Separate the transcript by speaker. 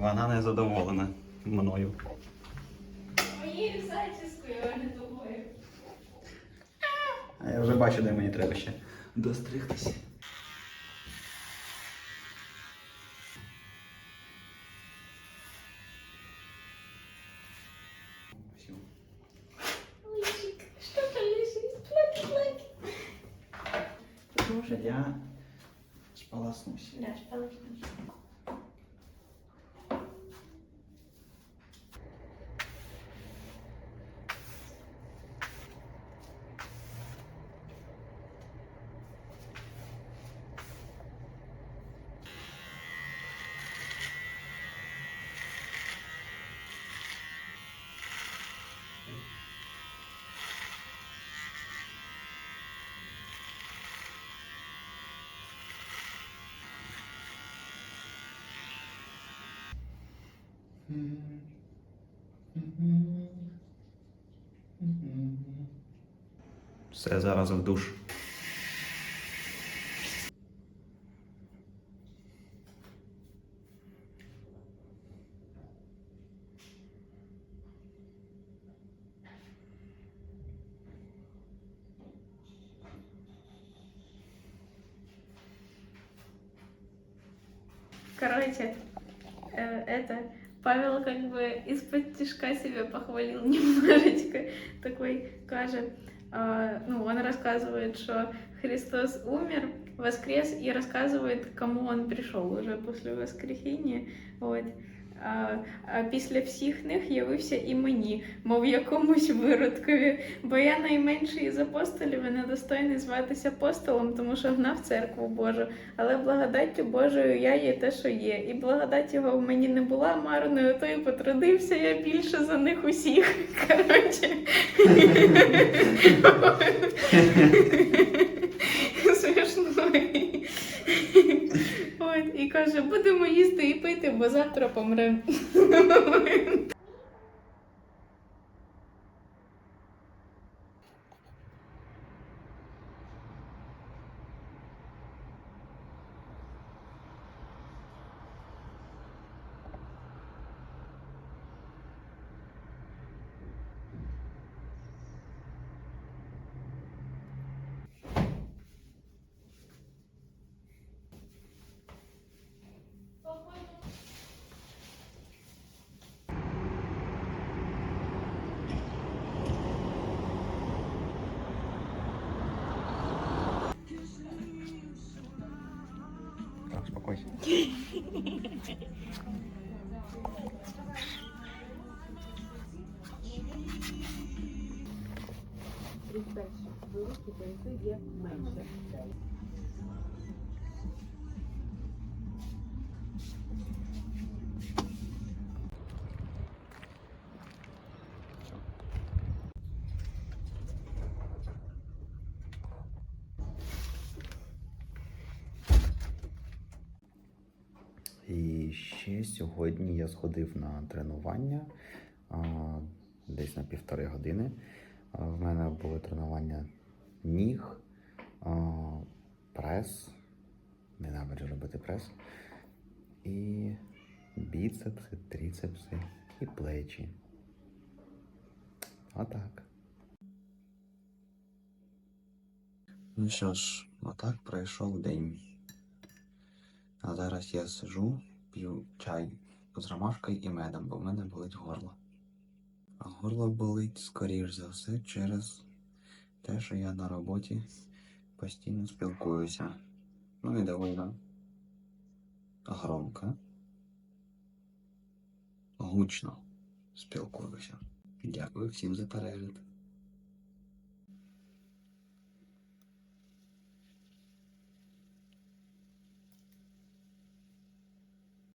Speaker 1: Вона не задоволена мною.
Speaker 2: Моєю зачіскою, а не тобою.
Speaker 1: А я вже бачу, де мені треба ще достригтися. Всё.
Speaker 2: Лисик, що там лисик? Плаки, плаки.
Speaker 1: Потому я сполоснусь.
Speaker 2: Да.
Speaker 1: Все, зараз в душ.
Speaker 2: Короче, э, это Павел как бы из-под тяжка себя похвалил немножечко. Такой каже, а, ну, он рассказывает, что Христос умер, воскрес и рассказывает, кому он пришел уже после воскресіння. От. А, а після всіх них явився і мені, мов якомусь виродкові, бо я найменший із апостолів і недостойний зватися апостолом, тому що гнав церкву Божу. Але благодаттю Божою я є те, що є. І благодать його в мені не була марною, то і потрудився я більше за них усіх. Коротше. Смішно. От, і каже, будемо їсти і пити, бо завтра помремо.
Speaker 1: Успокойся.
Speaker 3: великий, то є менше.
Speaker 1: І ще сьогодні я сходив на тренування десь на півтори години. В мене були тренування ніг, прес. Ненавиджу робити прес. І біцепси, тріцепси і плечі. Отак. Ну що ж, отак пройшов день. А зараз я сижу, п'ю чай з ромашкою і медом, бо в мене болить горло. А горло болить, скоріш за все, через те, що я на роботі постійно спілкуюся. Ну і доволі громко. Гучно спілкуюся. Дякую всім за перегляд.